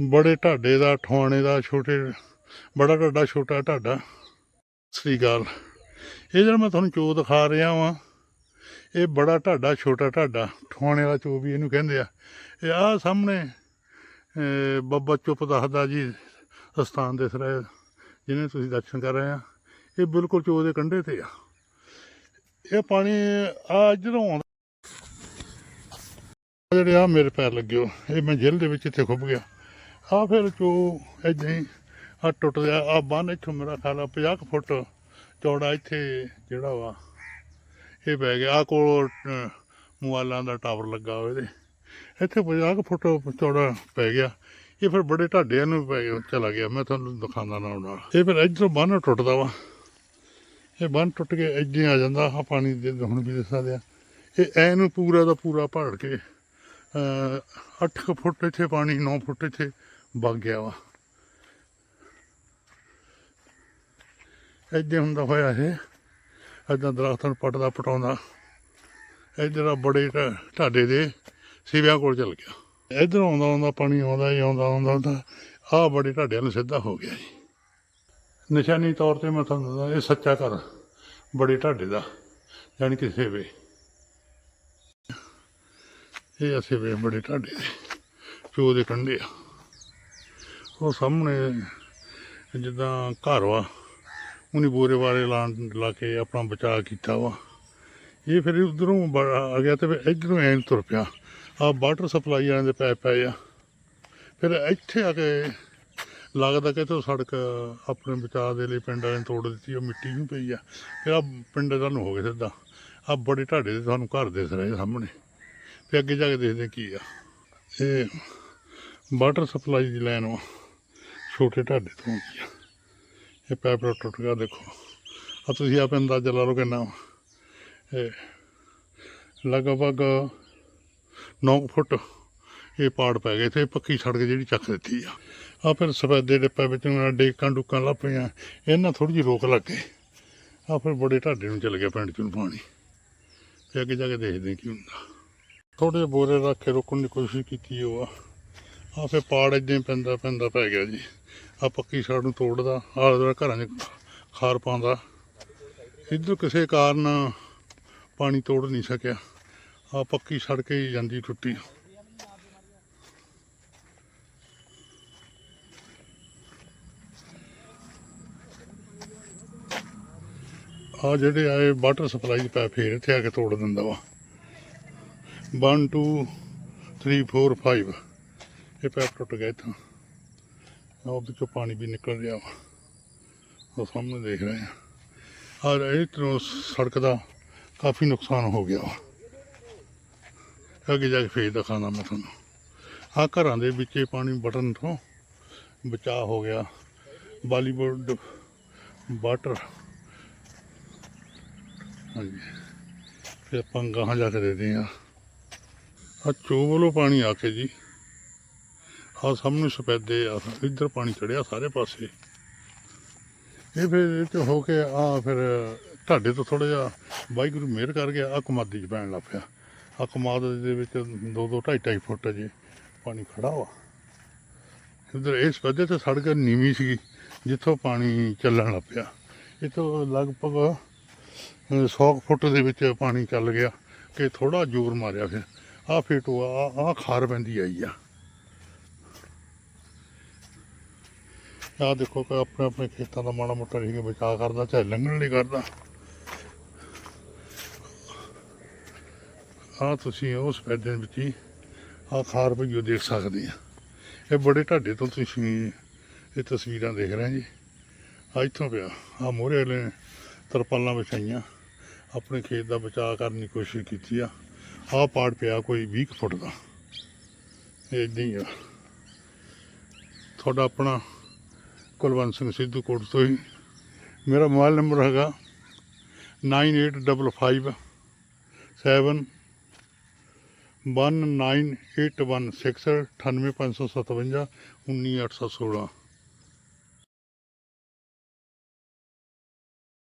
ਬੜੇ ਢਾਡੇ ਦਾ ਠਵਾਣੇ ਦਾ ਛੋਟੇ ਬੜਾ ਢਾਡਾ ਛੋਟਾ ਢਾਡਾ। ਸ੍ਰੀ ਅਕਾਲ। ਇਹ ਜਿਹੜਾ ਮੈਂ ਤੁਹਾਨੂੰ ਚੋ ਦਿਖਾ ਰਿਹਾ ਵਾਂ ਇਹ ਬੜਾ ਢਾਡਾ ਛੋਟਾ ਢਾਡਾ। ਠਵਾਣੇ ਵਾਲਾ ਚੋ ਵੀ ਇਹਨੂੰ ਕਹਿੰਦੇ ਆ। ਇਹ ਆ ਸਾਹਮਣੇ ਅਹ, ਬਾਬਾ ਚੁੱਪ ਦੱਸਦਾ ਜੀ ਅਸਥਾਨ ਦਿਸ ਰਿਹਾ ਜਿਹਨੇ ਤੁਸੀਂ ਦਰਸ਼ਨ ਕਰ ਰਹੇ ਆ। ਇਹ ਬਿਲਕੁਲ ਚੋ ਦੇ ਕੰਢੇ ਤੇ ਆ। ਇਹ ਪਾਣੀ ਆ ਇਧਰੋਂ ਆਉਂਦਾ। ਜਿਹੜੇ ਆ ਮੇਰੇ ਪੈਰ ਲੱਗਿਓ ਇਹ ਮੈਂ ਜੇਲ੍ਹ ਦੇ ਵਿੱਚ ਇੱਥੇ ਖੁੱਭ ਗਿਆ। ਆ ਫਿਰ ਜੋ ਏਦਾਂ ਹੀ ਆ ਟੁੱਟ ਗਿਆ? ਆ ਬੰਨ ਇੱਥੋਂ ਮੇਰਾ ਖਿਆਲ ਆ 50 ਕੁ ਫੁੱਟ ਚੌੜਾ ਇੱਥੇ ਜਿਹੜਾ ਵਾ ਇਹ ਪੈ ਗਿਆ। ਆ ਕੋਲ ਅਹ, ਮੋਬਾਈਲਾਂ ਦਾ ਟਾਵਰ ਲੱਗਾ ਹੋਇਆ ਇਹਦੇ। ਇੱਥੇ 50 ਕੁ ਫੁੱਟ ਚੌੜਾ ਪੈ ਗਿਆ। ਇਹ ਫਿਰ ਬੜੇ ਢਾਡਿਆਂ ਨੂੰ ਪੈ ਗਿਆ ਚਲਾ ਗਿਆ। ਮੈਂ ਤੁਹਾਨੂੰ ਦਿਖਾਉਂਦਾ ਨਾਲ ਨਾਲ ਇਹ ਫਿਰ ਇੱਧਰੋਂ ਬੰਨ ਟੁੱਟਦਾ ਵਾ। ਇਹ ਬੰਨ ਟੁੱਟ ਕੇ ਇੱਦਾਂ ਹੀ ਆ ਜਾਂਦਾ। ਆ ਪਾਣੀ ਦੇ ਹੁਣ ਵੀ ਦਿਸ ਸਕਦੇ ਆ। ਇਹ ਐ ਨੂੰ ਪੂਰਾ ਦਾ ਪੂਰਾ ਭੜ ਕੇ 8 ਫੁੱਟ ਇੱਥੇ ਪਾਣੀ 9 ਫੁੱਟ ਇੱਥੇ। ਵਗ ਗਿਆ ਵਾ। ਇੱਦਾਂ ਹੁੰਦਾ ਹੋਇਆ ਇਹ ਏਦਾਂ ਦਰਖਤਾਂ ਨੂੰ ਪੱਟਦਾ ਪਟਾਉਂਦਾ। ਇੱਧਰ ਆ ਬੜੇ ਢਾਡੇ ਦੇ ਸਿਵਿਆਂ ਕੋਲ ਚਲ ਗਿਆ। ਇੱਧਰ ਆਉਂਦਾ ਆਉਂਦਾ ਪਾਣੀ ਆਉਂਦਾ ਹੀ ਆਉਂਦਾ ਆਉਂਦਾ ਆਉਂਦਾ ਆਹ ਬੜੇ ਢਾਡਿਆਂ ਨੂੰ ਸਿੱਧਾ ਹੋ ਗਿਆ ਜੀ। ਨਿਸ਼ਾਨੀ ਤੌਰ ਤੇ ਮੈਂ ਤੁਹਾਨੂੰ ਦੱਸਦਾ, ਇਹ ਸੱਚਾ ਘਰ ਬੜੇ ਢਾਡੇ ਦਾ ਯਾਨੀ ਕਿ ਸੇਵੇ। ਇਹ ਅਸੀਂ ਬੜੇ ਢਾਡੇ ਦੇ ਪਿਓ ਦੇ ਕੰਢੇ ਆ। ਉਹ ਸਾਹਮਣੇ ਜਿੱਦਾਂ ਘਰ ਵਾ, ਉਹਨੇ ਬੋਰੇ ਵਾਰੇ ਲਾ ਲਾ ਕੇ ਆਪਣਾ ਬਚਾਅ ਕੀਤਾ ਵਾ। ਇਹ ਫਿਰ ਉਧਰੋਂ ਆ ਗਿਆ ਤੇ ਫਿਰ ਇਧਰੋਂ ਐਨ ਤੁਰ ਪਿਆ। ਆ ਵਾਟਰ ਸਪਲਾਈ ਵਾਲਿਆਂ ਦੇ ਪੈਪ ਪਏ ਆ। ਫਿਰ ਇੱਥੇ ਆ ਕੇ ਲੱਗਦਾ ਕਿ ਤੋਂ ਸੜਕ ਆਪਣੇ ਬਚਾਅ ਦੇ ਲਈ ਪਿੰਡ ਵਾਲਿਆਂ ਨੇ ਤੋੜ ਦਿੱਤੀ, ਉਹ ਮਿੱਟੀ ਵੀ ਪਈ ਆ। ਫਿਰ ਆ ਪਿੰਡ ਦਾ ਨੂੰ ਹੋ ਗਿਆ ਸਿੱਧਾ। ਆ ਬੜੇ ਢਾਡੇ ਦੇ ਤੁਹਾਨੂੰ ਘਰ ਦਿਸ ਰਹੇ ਸਾਹਮਣੇ। ਤੇ ਅੱਗੇ ਜਾ ਕੇ ਦੇਖਦੇ ਕੀ ਆ। ਇਹ ਵਾਟਰ ਸਪਲਾਈ ਦੀ ਲਾਈਨ ਵਾ। ਛੋਟੇ ਢਾਡੇ ਤੋਂ ਆਉਂਦੀ ਆ। ਇਹ ਪੈਪ ਟੁੱਟ ਗਿਆ ਦੇਖੋ। ਆ ਤੁਸੀਂ ਆਪ ਅੰਦਾਜ਼ਾ ਲਾ ਲਓ ਕਿੰਨਾ ਇਹ ਲਗਭਗ 9 ਫੁੱਟ ਇਹ ਪਾੜ ਪੈ ਗਏ। ਤੇ ਪੱਕੀ ਸੜਕ ਜਿਹੜੀ ਚੱਕ ਦਿੱਤੀ ਆ। ਆ ਫਿਰ ਸਫੈਦੇ ਡੱਪੇ ਵਿੱਚ ਉਹਨਾਂ ਡੇਕਾਂ ਡੁਕਾਂ ਲੱਗ ਪਈਆਂ। ਇਹਨਾਂ ਥੋੜੀ ਜਿਹੀ ਰੋਕ ਲੱਗ ਗਈ। ਆ ਫਿਰ ਬੜੇ ਢਾਡੇ ਨੂੰ ਚਲ ਗਿਆ ਪਿੰਡ 'ਚੋਂ ਪਾਣੀ। ਤੇ ਅੱਗੇ ਜਾ ਕੇ ਦੇਖਦੇ ਕੀ ਹੁੰਦਾ। ਥੋੜੇ ਬੋਰੇ ਰੱਖ ਕੇ ਰੋਕਣ ਦੀ ਕੋਸ਼ਿਸ਼ ਕੀਤੀ ਉਹ ਆ ਆ ਫੇ ਪਾੜ ਏਦਾਂ ਹੀ ਪੈਂਦਾ ਪੈਂਦਾ ਪੈ ਗਿਆ ਜੀ। ਆ ਪੱਕੀ ਸੜ ਨੂੰ ਤੋੜਦਾ ਆਲੇ ਦੁਆਲੇ ਘਰਾਂ 'ਚ ਖਾਰ ਪਾਉਂਦਾ। ਇੱਧਰ ਕਿਸੇ ਕਾਰਨ ਪਾਣੀ ਤੋੜ ਨਹੀਂ ਸਕਿਆ। ਆ ਪੱਕੀ ਸੜਕ ਹੀ ਜਾਂਦੀ ਟੁੱਟੀ। ਆ ਜਿਹੜੇ ਆਏ ਵਾਟਰ ਸਪਲਾਈ ਦੇ ਪੈਪ ਫੇਰ ਇੱਥੇ ਆ ਕੇ ਤੋੜ ਦਿੰਦਾ ਵਾ। 1 2 3 4 5 ਇਹ ਪੈਪ ਟੁੱਟ ਗਿਆ ਇੱਥੋਂ। ਆਹ ਵਿੱਚੋਂ ਪਾਣੀ ਵੀ ਨਿਕਲ ਰਿਹਾ ਵਾ। ਉਹ ਸਾਹਮਣੇ ਦੇਖ ਰਹੇ ਆ। ਔਰ ਇਹ ਤੋਂ ਸੜਕ ਦਾ ਕਾਫੀ ਨੁਕਸਾਨ ਹੋ ਗਿਆ ਵਾ। ਅੱਗੇ ਜਾ ਕੇ ਫੇਰ ਦਿਖਾਣਾ ਮੈਂ ਤੁਹਾਨੂੰ। ਆ ਘਰਾਂ ਦੇ ਵਿੱਚ ਪਾਣੀ ਬਟਨ ਤੋਂ ਬਚਾਅ ਹੋ ਗਿਆ। Bollywood water. ਹਾਂਜੀ। ਫਿਰ ਆਪਾਂ ਗਾਹਾਂ ਜਾ ਕੇ ਦੇਖਦੇ ਹਾਂ ਆ ਚੋ ਵੱਲੋਂ ਪਾਣੀ ਆ ਕੇ ਜੀ। ਆ ਸਾਹਮਣੇ ਸਫੈਦੇ ਆ, ਇੱਧਰ ਪਾਣੀ ਚੜਿਆ ਸਾਰੇ ਪਾਸੇ। ਇਹ ਫਿਰ ਇਹ ਚ ਹੋ ਕੇ ਆ ਫਿਰ ਢਾਡੇ ਤੋਂ ਥੋੜਾ ਜਿਹਾ ਵਾਹਿਗੁਰੂ ਮਿਹਰ ਕਰ ਗਿਆ ਆ ਕਮਾਦੀ ਚ ਪੈਣ ਲੱਗ ਪਿਆ। ਆ ਕਮਾਦ ਦੇ ਵਿੱਚ 2 2 2.5 2.5 ਫੁੱਟ ਜੇ ਪਾਣੀ ਖੜਾ ਵਾ। ਇੱਧਰ ਇਸ ਵਜ੍ਹਾ ਤੇ ਸੜਕ ਨੀਵੀਂ ਸੀ ਜਿੱਥੋਂ ਪਾਣੀ ਚੱਲਣ ਲੱਗ ਪਿਆ। ਇਹ ਲਗਭਗ 100 ਫੁੱਟ ਦੇ ਵਿੱਚ ਪਾਣੀ ਚੱਲ ਗਿਆ, ਕਿ ਥੋੜਾ ਜ਼ੋਰ ਮਾਰਿਆ ਫਿਰ। ਆ ਫੇਟੂ ਆ ਆ ਖਾਰ ਪੈਂਦੀ ਆਈ ਆ। ਆਹ ਦੇਖੋ ਕਿ ਆਪਣੇ ਆਪਣੇ ਖੇਤਾਂ ਦਾ ਮਾੜਾ ਮੋਟਾ ਨਹੀਂ ਬਚਾਅ ਕਰਦਾ, ਚਾਹੇ ਲੰਘਣ ਲਈ ਕਰਦਾ। ਆ ਤੁਸੀਂ ਉਸ ਫੈਦੇ ਵਿੱਚ ਹੀ ਆ ਖਾਰ ਭਈਓ ਦੇਖ ਸਕਦੇ ਆ। ਇਹ ਬੜੇ ਢਾਡੇ ਤੋਂ ਤੁਸੀਂ ਇਹ ਤਸਵੀਰਾਂ ਦੇਖ ਰਹੇ ਜੀ। ਆ ਇੱਥੋਂ ਪਿਆ ਆ ਮੋਹਰੇ ਵਾਲੇ ਤਰਪਾਲਾਂ ਵਿਛਾਈਆਂ। ਆਪਣੇ ਖੇਤ ਦਾ ਬਚਾਅ ਕਰਨ ਦੀ ਕੋਸ਼ਿਸ਼ ਕੀਤੀ ਆ। ਆਹ ਪਾੜ ਪਿਆ ਕੋਈ 20 ਕੁ ਫੁੱਟ ਦਾ। ਇਹ ਏਦਾਂ ਹੀ ਆ। ਤੁਹਾਡਾ ਆਪਣਾ ਕੁਲਵੰਤ ਸਿੰਘ ਸਿੱਧੂ ਕੋਟ ਤੋਂ ਹੀ ਮੇਰਾ ਮੋਬਾਈਲ ਨੰਬਰ ਹੈਗਾ 9855 7 19816 98557 19816